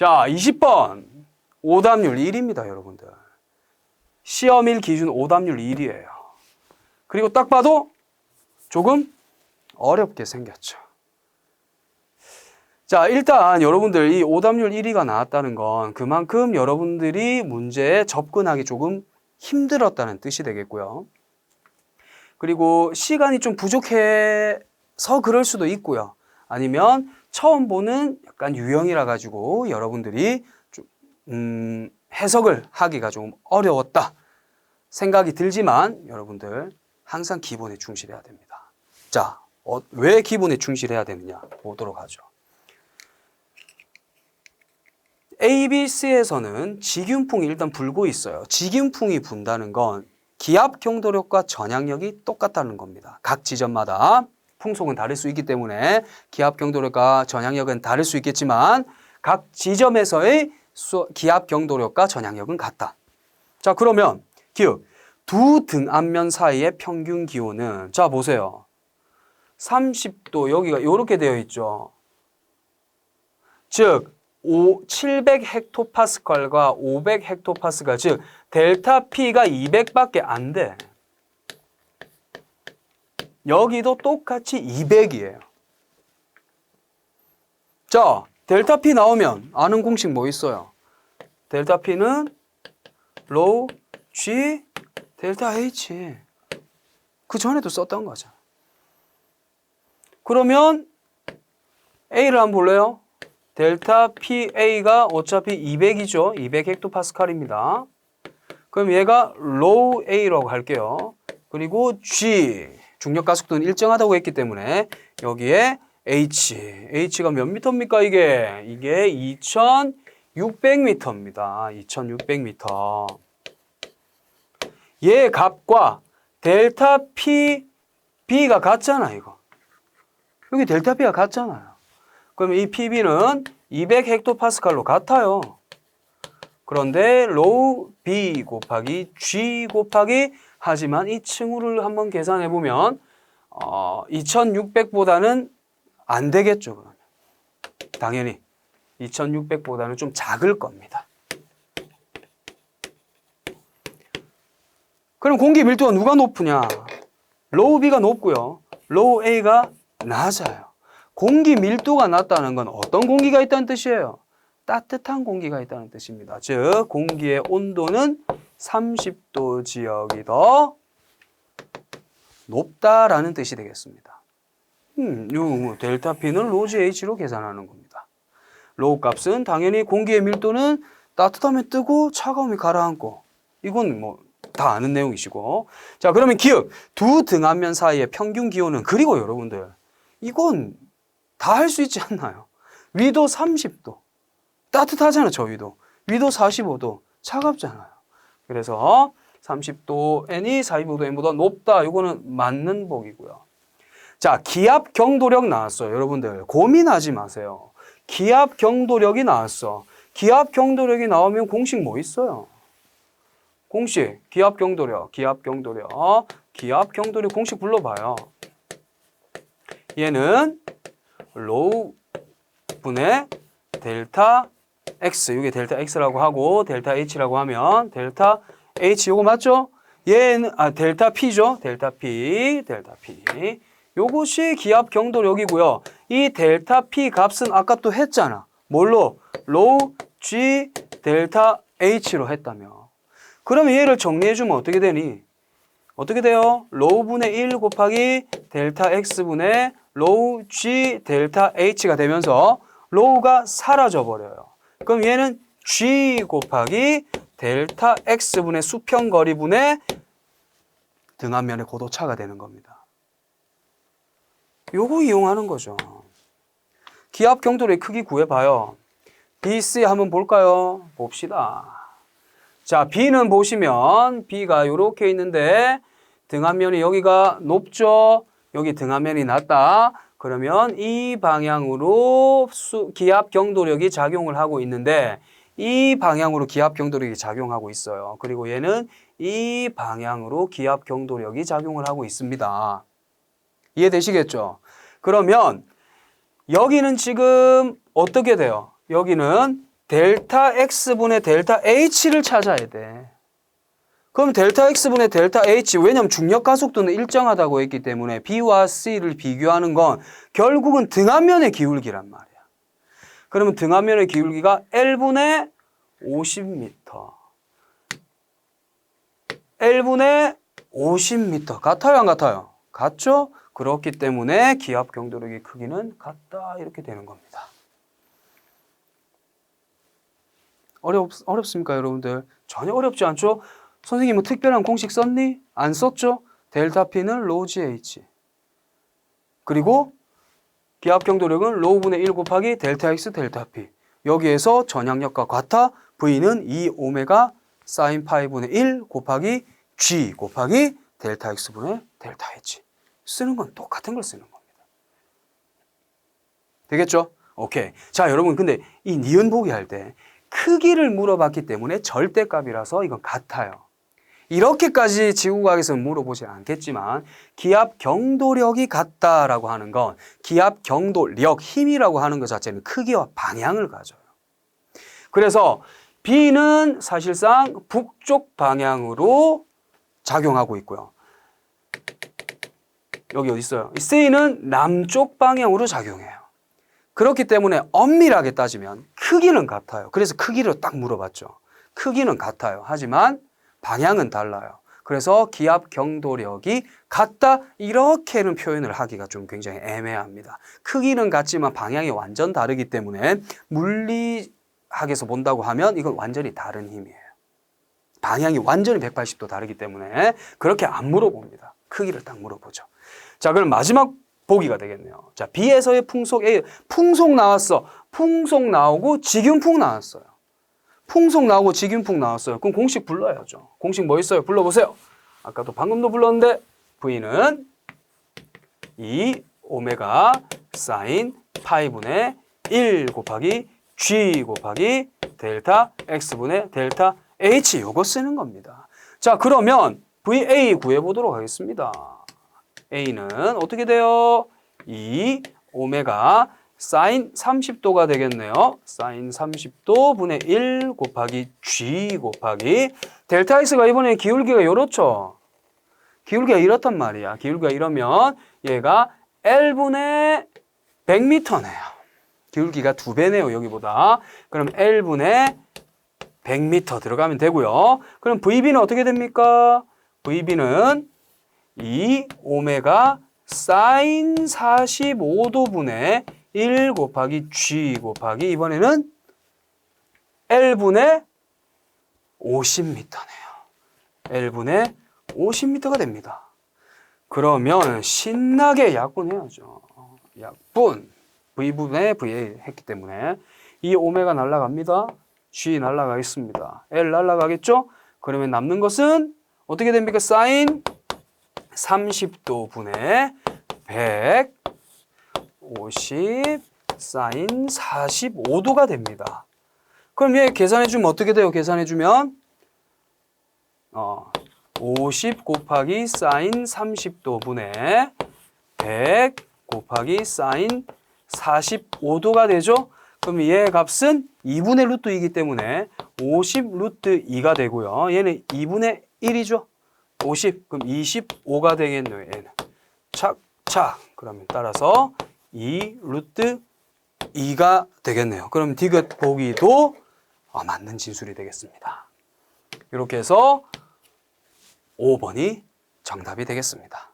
자, 20번. 오답률 1입니다, 여러분들. 시험일 기준 오답률 1이에요. 그리고 딱 봐도 조금 어렵게 생겼죠. 자, 일단 여러분들 이 오답률 1위가 나왔다는 건 그만큼 여러분들이 문제에 접근하기 조금 힘들었다는 뜻이 되겠고요. 그리고 시간이 좀 부족해서 그럴 수도 있고요. 아니면 처음 보는 약간 유형이라 가지고 여러분들이 좀, 음, 해석을 하기가 좀 어려웠다 생각이 들지만 여러분들 항상 기본에 충실해야 됩니다. 자, 어, 왜 기본에 충실해야 되느냐 보도록 하죠. ABC에서는 직윤풍이 일단 불고 있어요. 직윤풍이 분다는 건 기압 경도력과 전향력이 똑같다는 겁니다. 각 지점마다 풍속은 다를 수 있기 때문에 기압 경도력과 전향력은 다를 수 있겠지만 각 지점에서의 수- 기압 경도력과 전향력은 같다. 자, 그러면 기억 두 등압면 사이의 평균 기온은 자 보세요. 30도 여기가 이렇게 되어 있죠. 즉 5, 700 헥토파스칼과 500 헥토파스칼 즉 델타 P가 200밖에 안 돼. 여기도 똑같이 200이에요. 자, 델타 P 나오면 아는 공식 뭐 있어요? 델타 P는 로우 G 델타 H. 그 전에도 썼던 거죠. 그러면 A를 한번 볼래요? 델타 PA가 어차피 200이죠. 200 헥토파스칼입니다. 그럼 얘가 low A라고 할게요. 그리고 G 중력 가속도는 일정하다고 했기 때문에 여기에 H H가 몇 미터입니까 이게? 이게 2600m입니다. 2600m. 얘 값과 델타 P B가 같잖아 이거. 여기 델타 B가 같잖아요. 그럼 이 PB는 200 헥토파스칼로 같아요. 그런데 로우 B 곱하기 G 곱하기 하지만 이 층후를 한번 계산해 보면 어, 2600보다는 안 되겠죠. 그러면. 당연히 2600보다는 좀 작을 겁니다. 그럼 공기 밀도가 누가 높으냐? 로우 B가 높고요. 로우 A가 낮아요. 공기 밀도가 낮다는 건 어떤 공기가 있다는 뜻이에요? 따뜻한 공기가 있다는 뜻입니다. 즉, 공기의 온도는 30도 지역이 더 높다라는 뜻이 되겠습니다. 음, 요 델타 P는 로지 H로 계산하는 겁니다. 로우 값은 당연히 공기의 밀도는 따뜻하면 뜨고 차가우면 가라앉고 이건 뭐 다 아는 내용이시고 자 그러면 기억 두 등압면 사이의 평균 기온은 그리고 여러분들 이건 다 할 수 있지 않나요? 위도 30도 따뜻하잖아요 저 위도. 위도 45도. 차갑잖아요. 그래서 30도 N이 45도 N보다 높다. 이거는 맞는 복이고요. 자 기압 경도력 나왔어요 여러분들 고민하지 마세요. 기압 경도력이 나왔어. 기압 경도력이 나오면 공식 뭐 있어요? 공식. 기압 경도력 기압 경도력. 기압 경도력 공식 불러봐요. 얘는 로우 분의 델타 x 이게 델타 x라고 하고 델타 h라고 하면 델타 h 요거 맞죠? 얘는 아 델타 p죠 델타 p 델타 p 요것이 기압 경도력이고요 이 델타 p 값은 아까 또 했잖아 뭘로 로우 g 델타 h로 했다며 그러면 얘를 정리해 주면 어떻게 되니? 어떻게 돼요? 로우 분의 1 곱하기 델타 x분의 로우 g 델타 h가 되면서 로우가 사라져 버려요. 그럼 얘는 g 곱하기 델타 x분의 수평 거리분의 등압면의 고도차가 되는 겁니다. 요거 이용하는 거죠. 기압 경도의 크기 구해봐요. BC 한번 볼까요? 봅시다. 자, B는 보시면 B가 이렇게 있는데 등압면이 여기가 높죠. 여기 등압면이 낮다. 그러면 이 방향으로 수, 기압 경도력이 작용을 하고 있는데 이 방향으로 기압 경도력이 작용하고 있어요. 그리고 얘는 이 방향으로 기압 경도력이 작용을 하고 있습니다. 이해되시겠죠? 그러면 여기는 지금 어떻게 돼요? 여기는 델타 X분의 델타 H를 찾아야 돼. 그럼 델타 X분의 델타 H, 왜냐면 중력 가속도는 일정하다고 했기 때문에 B와 C를 비교하는 건 결국은 등압면의 기울기란 말이야. 그러면 등압면의 기울기가 L분의 50m. L분의 50m. 같아요, 안 같아요? 같죠? 그렇기 때문에 기압 경도력의 크기는 같다. 이렇게 되는 겁니다. 어렵, 어렵습니까, 여러분들? 전혀 어렵지 않죠? 선생님 뭐 특별한 공식 썼니? 안 썼죠? 델타 P는 로지 H. 그리고 기압 경도력은 로우분의 1 곱하기 델타 X 델타 P. 여기에서 전향력과 같아 V는 2 오메가 사인 파이분의 1 곱하기 G 곱하기 델타 X분의 델타 H. 쓰는 건 똑같은 걸 쓰는 겁니다. 되겠죠? 오케이. 자, 여러분 근데 이 니은 보기 할 때 크기를 물어봤기 때문에 절대값이라서 이건 같아요. 이렇게까지 지구과학에서는 물어보지 않겠지만 기압 경도력이 같다라고 하는 건 기압 경도력 힘이라고 하는 것 자체는 크기와 방향을 가져요. 그래서 B는 사실상 북쪽 방향으로 작용하고 있고요. 여기 어디 있어요? C는 남쪽 방향으로 작용해요. 그렇기 때문에 엄밀하게 따지면 크기는 같아요. 그래서 크기를 딱 물어봤죠. 크기는 같아요. 하지만 방향은 달라요. 그래서 기압 경도력이 같다 이렇게는 표현을 하기가 좀 굉장히 애매합니다. 크기는 같지만 방향이 완전 다르기 때문에 물리학에서 본다고 하면 이건 완전히 다른 힘이에요. 방향이 완전히 180도 다르기 때문에 그렇게 안 물어봅니다. 크기를 딱 물어보죠. 자, 그럼 마지막 보기가 되겠네요. 자, B에서의 풍속 A, 풍속 나왔어. 풍속 나오고 직윤풍 나왔어요. 풍속 나오고 직윤풍 나왔어요. 그럼 공식 불러야죠. 공식 뭐 있어요? 불러보세요. 아까도 방금도 불렀는데 V는 2 오메가 사인 파이분의 1 곱하기 G 곱하기 델타 X분의 델타 H 요거 쓰는 겁니다. 자 그러면 VA 구해보도록 하겠습니다. A는 어떻게 돼요? 2 오메가 사인 30도가 되겠네요. 사인 30도 분의 1 곱하기 G 곱하기 델타 X가 이번에 기울기가 이렇죠. 기울기가 이렇단 말이야. 기울기가 이러면 얘가 L분의 100m네요. 기울기가 두 배네요, 여기보다. 그럼 L분의 100m 들어가면 되고요. 그럼 VB는 어떻게 됩니까? VB는 2 오메가 사인 45도 분의 1 곱하기 G 곱하기 이번에는 L분의 50m네요. L분의 50m가 됩니다. 그러면 신나게 약분해야죠. 약분 V분의 VA 했기 때문에 이 오메가 날라갑니다. G 날라가겠습니다. L 날라가겠죠? 그러면 남는 것은 어떻게 됩니까? 사인 30도 분의 150 사인 45도가 됩니다. 그럼 얘 계산해 주면 어떻게 돼요? 계산해 주면 어, 50 곱하기 사인 30도 분의 100 곱하기 사인 45도가 되죠? 그럼 얘 값은 2분의 루트 2이기 때문에 50 루트 2가 되고요. 얘는 2분의 1이죠? 50, 그럼 25가 되겠네요, 얘는. 착, 착. 그러면 따라서 2 루트 2가 되겠네요. 그럼 디귿 보기도 어, 맞는 진술이 되겠습니다. 이렇게 해서 5번이 정답이 되겠습니다.